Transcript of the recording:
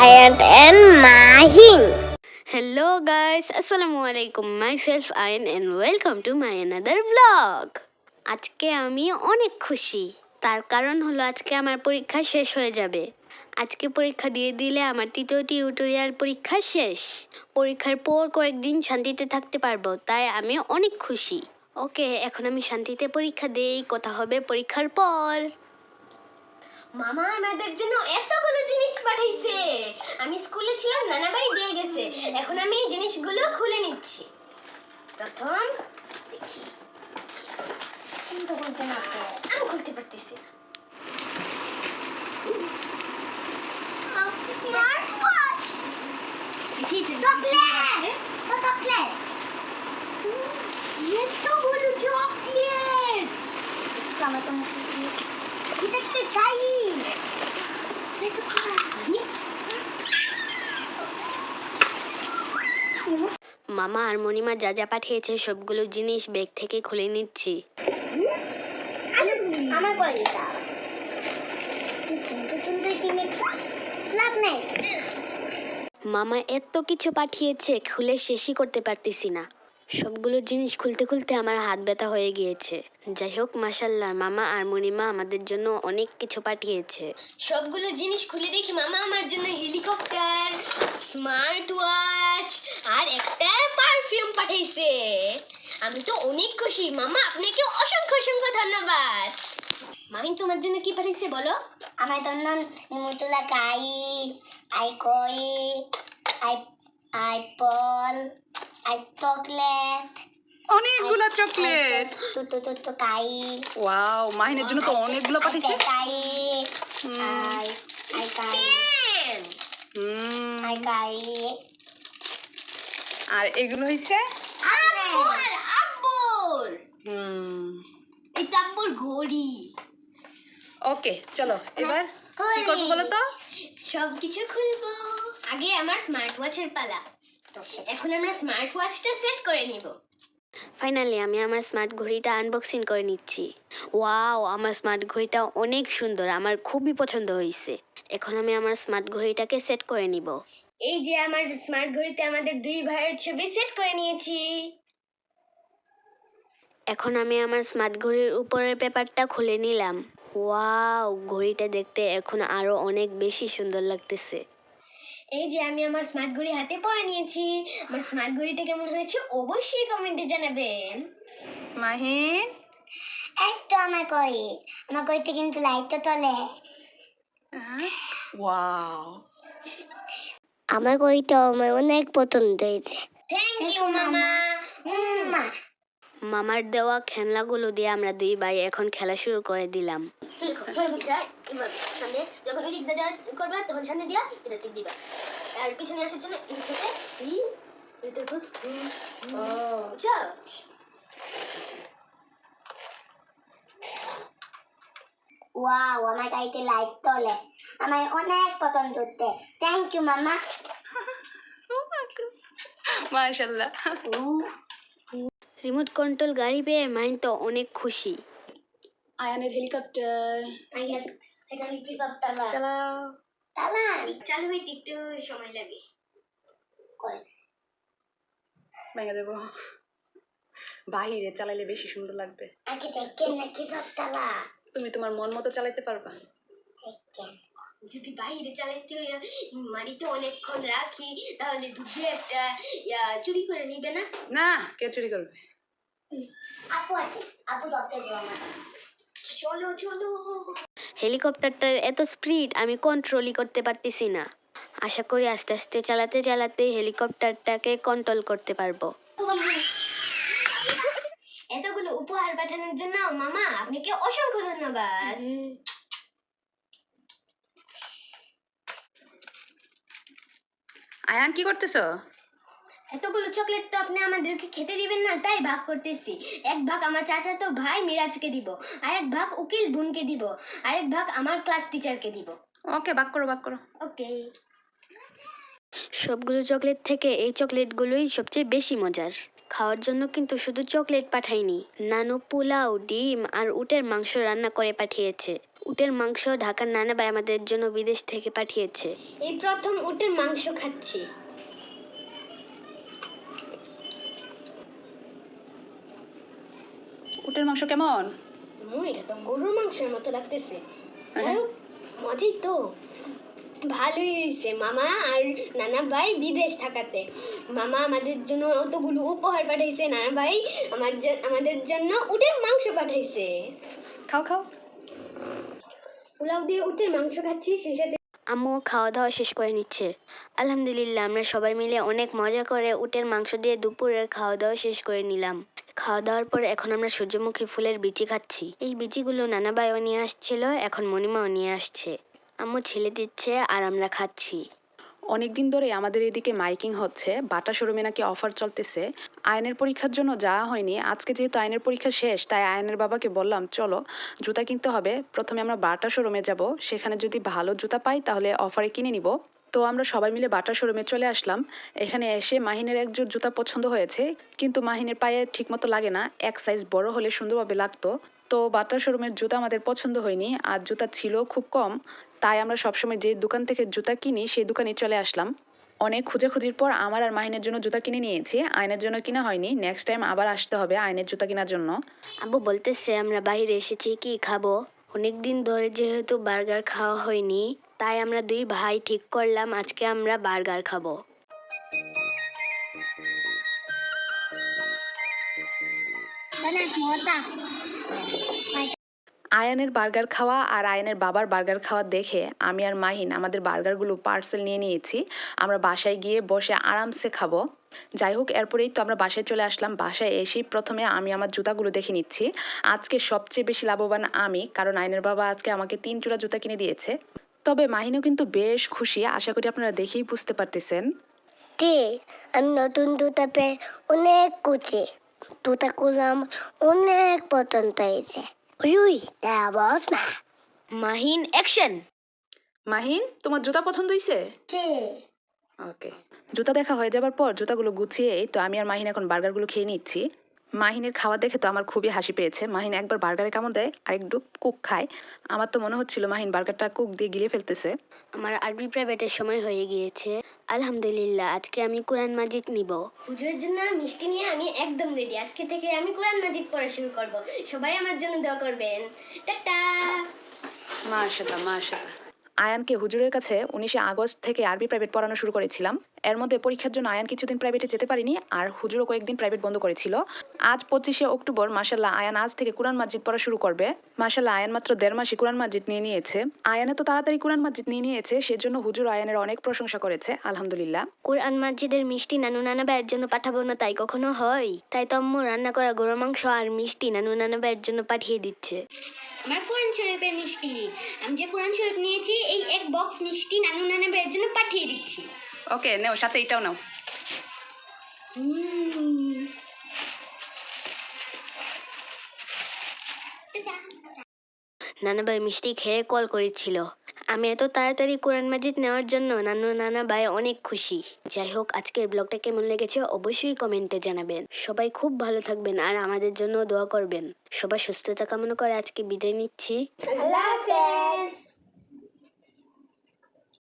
Ayan and Mahing. Hello guys আসসালামু আলাইকুম myself Ayan and welcome to my another blog আজকে আমি অনেক খুশি। তার কারণ হলো আজকে আমার পরীক্ষা শেষ হয়ে যাবে। আজকে পরীক্ষা দিয়ে দিলে আমার তৃতীয় টিউটোরিয়াল পরীক্ষা শেষ। পরীক্ষার পর কয়েকদিন শান্তিতে থাকতে পারব, তাই আমি অনেক খুশি। ওকে, এখন আমি শান্তিতে পরীক্ষা দেই, কথা হবে পরীক্ষার পর। মামা আমাদের জন্য এতগুলো জিনিস পাঠাইছে। আমি স্কুলে ছিলাম নানা ভাই দিয়ে গেছে। এখন আমি এই জিনিসগুলো খুলে নিচ্ছি। প্রথম, দেখি। আমি খুলতে পারতেছি মামা আর মণিমা যা যা পাঠিয়েছে সবগুলো জিনিস ব্যাগ থেকে খুলে নিচ্ছি। আমার লাভ নাই। মামা এত কিছু পাঠিয়েছে খুলে শেষই করতে পারতেছি না। সবগুলো জিনিস খুলতে খুলতে আমার হাত ব্যথা হয়ে গিয়েছে। যাই হোক মাসাল্লাহ মামা আর মণিমা আমাদের জন্য অনেক কিছু পাঠিয়েছে। সবগুলো জিনিস খুলে দেখি মামা আমার জন্য হেলিকপ্টার স্মার্ট ওয়াচ আর একটা পারফিউম পাঠিয়েছে আমি তো অনেক খুশি। মামা আপনাকে অসংখ্য অসংখ্য ধন্যবাদ। মামিন তোমার জন্য কি পাঠাইছে বলো? আমার জন্য মুতুলা কাই আইকই আই আইপল আই চকলেট অনেকগুলো চকলেট। তো তো তো তো কাই। ওয়াও মাহিনের জন্য তো অনেকগুলো পাঠিয়েছে। কাই আই আই কাই। হুম, আই কাই। আর এগুলো হয়েছে আব্বুর আব্বুর হুম। এটা আব্বুর ঘড়ি। ওকে চলো এবার কি করব বলো তো? সব কিছু খুলবো। আগে আমার স্মার্ট ওয়াচের পালা। এখন আমরা স্মার্ট ওয়াচটা সেট করে নিব। ফাইনালি আমি আমার স্মার্ট ঘড়িটা আনবক্সিং করে নিচ্ছি। ওয়াও আমার স্মার্ট ঘড়িটা অনেক সুন্দর আমার খুবই পছন্দ হয়েছে এখন আমি আমার স্মার্ট ঘড়িটাকে সেট করে নিব। এই যে আমার স্মার্ট ঘড়িতে আমাদের দুই ভাইয়ের ছবি সেট করে নিয়েছি। এখন আমি আমার স্মার্ট ঘড়ির উপরের পেপারটা খুলে নিলাম। ওয়াও ঘড়িটা দেখতে এখন আরও অনেক বেশি সুন্দর লাগতেছে। এই যে আমি আমার স্মার্ট ঘড়ি হাতে পরে নিয়েছি। আমার স্মার্ট ঘড়িটা কেমন হয়েছে অবশ্যই কমেন্টে জানাবেন। মাহিন? তো আমার ঘড়ি আমার ঘড়িতে কিন্তু লাইটটা তোলে। ওয়াও। আমার ঘড়িটা আমার অনেক পছন্দ হয়েছে। থ্যাংক ইউ মামা। মামা মামার দেওয়া খেলনাগুলো দিয়ে আমরা দুই ভাই এখন খেলা শুরু করে দিলাম। সামনে যখন ওই দিকটা যাওয়ার করবা তখন সামনে দিয়া এটা টিপ দিবা আর পিছনে আসার জন্য এই চোখে এই এটা কর বুঝছ ওয়াও আমার গাড়িতে লাইট তোলে। আমার অনেক পছন্দ হতে থ্যাংক ইউ মামা। মাশাল্লাহ রিমোট কন্ট্রোল গাড়ি পেয়ে মাইন তো অনেক খুশি। আয়ানের হেলিকপ্টার এটা কি করতালা চালাও। চালু হইতে একটু সময় লাগে। ভেঙে দেবো। বাহিরে চালাইলে বেশি সুন্দর লাগবে। তুমি তোমার মন মতো চালাইতে পারবা। যদি বাইরে চালাইতে মাটিতে অনেকক্ষণ রাখি তাহলে দুধে একটা চুরি করে নিবে না? না কে চুরি করবে? আপু আছে। আপু দরকার দেবো আমার। চলো চলো। হেলিকপ্টারটার এত স্পিড আমি কন্ট্রোলই করতে পারতেছি না। আশা করি আস্তে আস্তে চালাতে চালাতে হেলিকপ্টারটাকে কন্ট্রোল করতে পারব। এতগুলো উপহার পাঠানোর জন্য মামা আপনাকে অসংখ্য ধন্যবাদ। আয়ান কি করতেছো? এতগুলো চকলেট তো আপনি আমাদেরকে খেতে দিবেন না তাই ভাগ করতেছি। এক ভাগ আমার চাচাতো ভাই মিরাজকে দিব আর এক ভাগ উকিল বোনকে দিব আর এক ভাগ আমার ক্লাস টিচারকে দিব। ওকে ভাগ করো ভাগ করো। ওকে। সবগুলো চকলেট থেকে এই চকলেটগুলোই সবচেয়ে বেশি মজার। খাওয়ার জন্য কিন্তু শুধু চকলেট পাঠায়নি নানু পোলাও ডিম আর উটের মাংস রান্না করে পাঠিয়েছে। উটের মাংস ঢাকার নানাবাই আমাদের জন্য বিদেশ থেকে পাঠিয়েছে। এই প্রথম উটের মাংস খাচ্ছি। উটের মাংস কেমন? হুম, এটা তো গরুর মাংসের মতো লাগতেছে। যাই হোক মজাই তো। ভালোই হয়েছে। মামা আর নানা ভাই বিদেশ থাকাতে। মামা আমাদের জন্য অতগুলো উপহার পাঠাইছে। নানা ভাই আমার আমাদের জন্য উটের মাংস পাঠাইছে। খাও খাও। পোলাও দিয়ে উটের মাংস খাচ্ছি সেই সাথে আম্মু খাওয়া দাওয়া শেষ করে নিচ্ছে। আলহামদুলিল্লাহ, আমরা সবাই মিলে অনেক মজা করে উটের মাংস দিয়ে দুপুরের খাওয়া দাওয়া শেষ করে নিলাম। খাওয়া দাওয়ার পর এখন আমরা সূর্যমুখী ফুলের বিচি খাচ্ছি। এই বিচিগুলো নানাবাইও নিয়ে আসছিল, এখন মণিমাও নিয়ে আসছে। আম্মু ছেলে দিচ্ছে আর আমরা খাচ্ছি। অনেক দিন ধরে আমাদের এদিকে মাইকিং হচ্ছে। বাটা শোরুমে নাকি অফার চলতেছে। আয়নের পরীক্ষার জন্য যাওয়া হয়নি। আজকে যেহেতু আয়নের পরীক্ষা শেষ, তাই আয়নের বাবাকে বললাম, চলো, জুতা কিনতে হবে। প্রথমে আমরা বাটা শোরুমে যাব। সেখানে যদি ভালো জুতা পাই, তাহলে অফারে কিনে নিব। তো আমরা সবাই মিলে বাটা শোরুমে চলে আসলাম। এখানে এসে মাহিনের এক জোড় জুতা পছন্দ হয়েছে, কিন্তু মাহিনের পায়ে ঠিকমতো লাগে না। এক সাইজ বড় হলে সুন্দরভাবে লাগতো। তো বাটা শোরুমের জুতা আমাদের পছন্দ হয়নি। আর জুতা ছিল খুব কম। তাই আমরা সবসময় যে দোকান থেকে জুতা কিনি সেই দোকানে চলে আসলাম। অনেক খোঁজাখুঁজির পর আমার আর মাহিনের জন্য জুতা কিনে নিয়েছি। আয়নের জন্য কিনা হয়নি। নেক্সট টাইম আবার আসতে হবে আয়নের জুতা কেনার জন্য। আব্বু বলতেছে আমরা বাইরে এসেছি কি খাব? অনেক দিন ধরে যেহেতু বার্গার খাওয়া হয়নি তাই আমরা দুই ভাই ঠিক করলাম আজকে আমরা বার্গার খাব। আয়ানের বার্গার খাওয়া আর আয়নের বাবার বার্গার খাওয়া দেখে আমি আর মাহিন আমাদের বার্গারগুলো পার্সেল নিয়ে নিয়েছি। আমরা বাসায় গিয়ে বসে আরামসে খাব। যাই হোক, এরপরেই তো আমরা বাসায় চলে আসলাম। বাসায় এসেই প্রথমে আমি আমার জুতাগুলো দেখে নিচ্ছি। আজকে সবচেয়ে বেশি লাভবান আমি, কারণ আয়নের বাবা আজকে আমাকে তিন জোড়া জুতা কিনে দিয়েছে। তবে মাহিনও কিন্তু বেশ খুশি, আশা করি আপনারা দেখেই বুঝতে পারতেছেন। আমি নতুন দুটা পেয়ে অনেক কুচি দুটা করলাম অনেক পছন্দ হয়েছে। উই উই বস না মাহিন অ্যাকশন মাহিন তোমার জুতা পছন্দ হইছে? কে ওকে জুতা দেখা হয়ে যাবার পর জুতাগুলো গুছিয়ে তো আমি আর মাহিন এখন বার্গারগুলো খেয়ে নিচ্ছি। মাহিনের খাওয়া দেখে তো আমার খুবই হাসি পেয়েছে। মাহিন একবার বার্গারে কেমন দেয় আর একটু কুক খায়। আমার তো মনে হচ্ছিল মাহিন বার্গারটা কুক দিয়ে গিলে ফেলতেছে। আমার আরবি প্রাইভেটের সময় হয়ে গিয়েছে। আলহামদুলিল্লাহ আজকে আমি কোরআন মাজিদ নিব। পুজোর জন্য মিষ্টি নিয়ে আমি একদম রেডি আজকে থেকে আমি কোরআন মাজিদ পড়া শুরু করব। সবাই আমার জন্য দোয়া করবেন। টাটা! মাশাল্লাহ মাশাল্লাহ আয়ানকে হুজুরের কাছে উনিশে আগস্ট থেকে আরবি প্রাইভেট পড়ানো শুরু করেছিলাম। এর মধ্যে পরীক্ষার জন্য আয়ান কিছুদিন প্রাইভেটে যেতে পারিনি আর হুজুরও কয়েকদিন প্রাইভেট বন্ধ করেছিল। আজ পঁচিশে অক্টোবর মাসাল্লাহ আয়ান আজ থেকে কোরআন মাজিদ পড়া শুরু করবে। মাসাল্লাহ আয়ান মাত্র দেড় মাসে কোরআন মাজিদ নিয়ে নিয়েছে। আয়ানে তো তাড়াতাড়ি কোরআন মাজিদ নিয়ে নিয়েছে সেজন্য হুজুর আয়ানের অনেক প্রশংসা করেছে আলহামদুলিল্লাহ। কোরআন মাজিদের মিষ্টি নানু নানা ভাইয়ের জন্য পাঠাবো না তাই কখনো হয়? তাই তো আম্মু রান্না করা গরুর মাংস আর মিষ্টি নানু নানা ভাইয়ের জন্য পাঠিয়ে দিচ্ছে। আমার কোরআন শরীফের মিষ্টি। আমি যে কোরআন শরীফ নিয়েছি এই এক বক্স মিষ্টি নানু নানা ভাইয়ের জন্য পাঠিয়ে দিচ্ছি। ওকে নেও সাথে এটাও নাও। নানা ভাই মিষ্টি খেয়ে কল করেছিল। আমি এত তাড়াতাড়ি কোরআন মাজিদ নেওয়ার জন্য নানু নানা ভাই অনেক খুশি। যাই হোক আজকের ব্লগটা কেমন লেগেছে অবশ্যই কমেন্টে জানাবেন। সবাই খুব ভালো থাকবেন আর আমাদের জন্য দোয়া করবেন। সবাই সুস্থতা কামনা করে আজকে বিদায় নিচ্ছি। আল্লাহ